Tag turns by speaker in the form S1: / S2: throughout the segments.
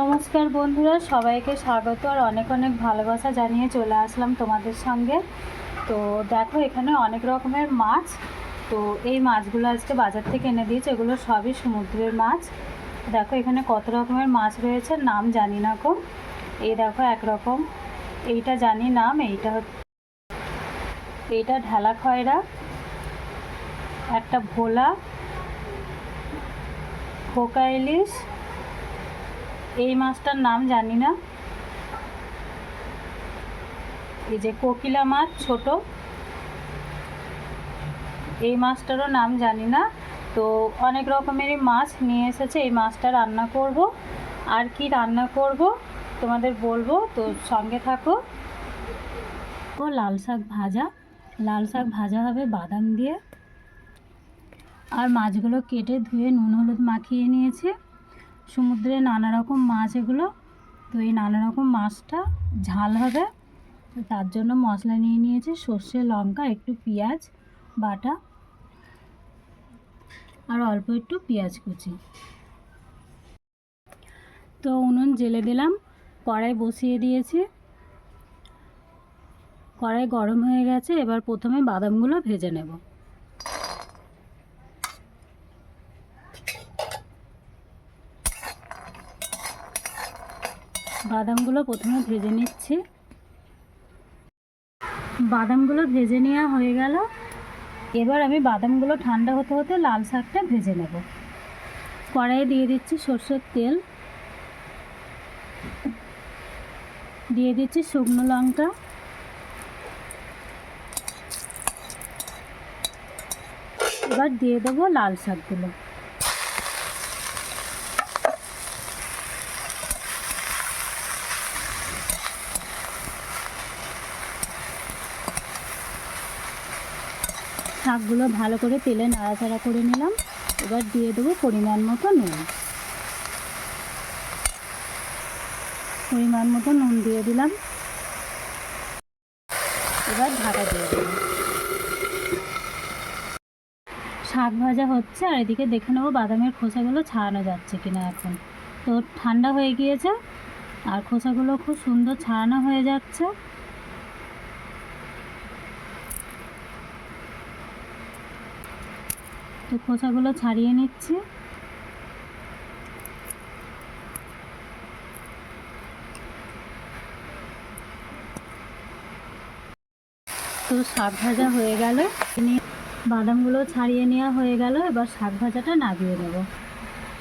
S1: নমস্কার বন্ধুরা, সবাইকে স্বাগত আর অনেক অনেক ভালোবাসা জানিয়ে চলে আসলাম তোমাদের সঙ্গে। তো দেখো, এখানে অনেক রকমের মাছ। তো এই মাছগুলো আজকে বাজার থেকে এনে দিয়েছে, এগুলো সবই সমুদ্রের মাছ। দেখো, এখানে কত রকমের মাছ রয়েছে, নাম জানি না কো এই দেখো, একরকম। এইটা জানি নাম, এইটা হচ্ছে এইটা ঢালা খয়রা, একটা ভোলা, খোকা ইলিশ এই মাছটার নাম জানি না। এই যে কোকিলা মাছ ছোট। এই মাছটারও নাম জানি না। তো অনেক রকমেরই মাছ নিয়ে এসেছে। এই মাছটা রান্না করব। আর কি রান্না করব তোমাদের বলব, তো সঙ্গে থাকো। ও, লাল শাক ভাজা। লাল শাক ভাজা হবে বাদাম দিয়ে। আর মাছগুলো কেটে ধুয়ে নুন, হলুদ মাখিয়ে নিয়েছি। সমুদ্রে নানা রকম মাছ এগুলো, তো এই নানা রকম মাছটা ঝাল হবে। তার জন্য মশলা নিয়ে নিয়েছি সর্ষে, লঙ্কা, একটু পেঁয়াজ, বাটা আর অল্প একটু পেঁয়াজ কুচি। তো উনুন জেলে দিলাম, কড়াই বসিয়ে দিয়েছি। কড়াই গরম হয়ে গেছে, এবার প্রথমে বাদামগুলো ভেজে নেব। বাদামগুলো প্রথমে ভেজে নিচ্ছি। বাদামগুলো ভেজে নেওয়া হয়ে গেল। এবার আমি বাদামগুলো ঠান্ডা হতে হতে লাল শাকটা ভেজে নেব। কড়াইয়ে দিয়ে দিচ্ছি সর্ষের তেল। দিয়ে দিচ্ছি শুকনো লঙ্কা। এবার দিয়ে দেবো লাল শাকগুলো। শাকগুলো ভালো করে তেলে নাড়াচাড়া করে নিলাম। এবার দিয়ে দেবো পরিমাণ মতো নুন। পরিমাণ মতো নুন দিয়ে দিলাম। এবার ঢাকা দিয়ে দিলাম। শাক ভাজা হচ্ছে, আর এদিকে দেখে নেব বাদামের খোসাগুলো ছাড়ানো যাচ্ছে কিনা এখন। তো ঠান্ডা হয়ে গিয়েছে, আর খোসাগুলো খুব সুন্দর ছাড়ানো হয়ে যাচ্ছে। তো খোসাগুলো ছাড়িয়ে নিচ্ছি। তো শাক ভাজা হয়ে গেল। বাদামগুলো ছাড়িয়ে নেওয়া হয়ে গেল। এবার শাক ভাজাটা নাবিয়ে নেব।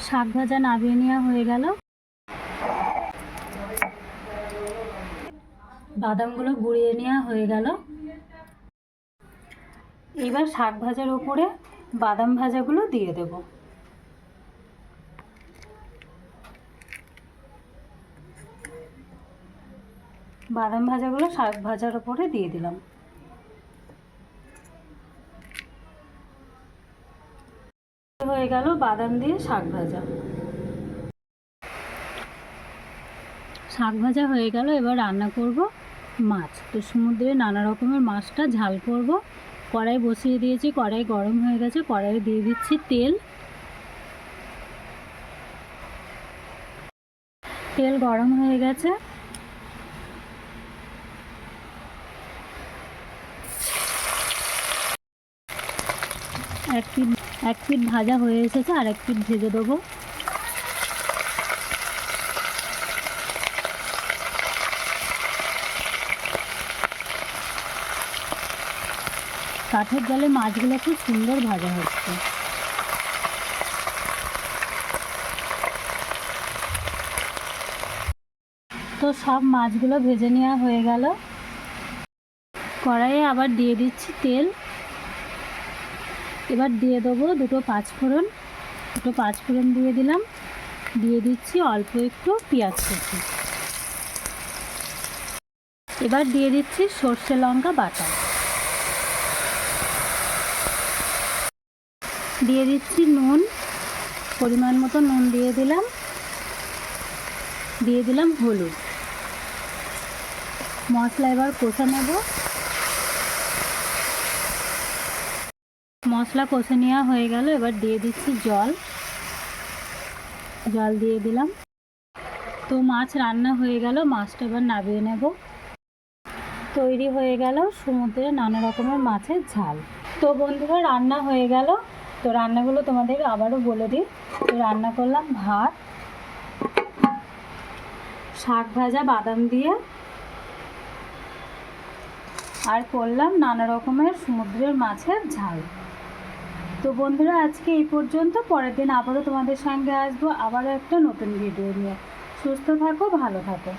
S1: শাক ভাজা নাবিয়ে নেওয়া হয়ে গেল। বাদামগুলো গুঁড়িয়ে নেওয়া হয়ে গেল। এবার শাক ভাজার উপরে বাদাম ভাজাগুলো দিয়ে দেব। বাদাম ভাজাগুলো শাক ভাজার উপরে দিয়ে দিলাম। হয়ে গেল বাদাম দিয়ে শাক ভাজা। শাক ভাজা হয়ে গেল, এবার রান্না করব মাছ। তো সমুদ্রে নানা রকমের মাছটা ঝাল করব। কড়াই বসিয়ে দিয়েছি, কড়াই গরম হয়ে গেছে কড়াই দিয়ে দিচ্ছি তেল। তেল গরম হয়ে গেছে। এক পিঠ এক পিঠ ভাজা হয়ে এসেছে, আর এক পিঠ ভেজে দেবো। কাঠের জালে মাছগুলো খুব সুন্দর ভাজা হচ্ছে। তো সব মাছগুলো ভেজে নেওয়া হয়ে গেল। কড়াইয়ে আবার দিয়ে দিচ্ছি তেল। এবার দিয়ে দেবো দুটো পাঁচফোড়ন। দুটো পাঁচফোড়ন দিয়ে দিলাম। দিয়ে দিচ্ছি অল্প একটু পেঁয়াজ কুচি। এবার দিয়ে দিচ্ছি সর্ষে লঙ্কা বাটা। দিয়ে দিচ্ছি নুন, পরিমাণ মতো নুন দিয়ে দিলাম। দিয়ে দিলাম হলুদ। মশলা এবার কষা নেব। মশলা কষে নেওয়া হয়ে গেল, এবার দিয়ে দিচ্ছি জল। জল দিয়ে দিলাম। তো মাছ রান্না হয়ে গেল, মাছটা এবার নামিয়ে নেব। তৈরি হয়ে গেল সমুদ্রে নানা রকমের মাছের ঝাল। তো বন্ধুরা, রান্না হয়ে গেল। তো রান্নাগুলো তোমাদের আবারও বলে দিই। তো রান্না করলাম ভাত, শাক ভাজা, বাদাম দিয়ে, আর করলাম নানা রকমের সমুদ্রের মাছের ঝাল। তো বন্ধুরা, আজকে এই পর্যন্ত। পরের দিন আবারও তোমাদের সঙ্গে আসব আবারও একটা নতুন ভিডিও নিয়ে। সুস্থ থাকো, ভালো থাকো।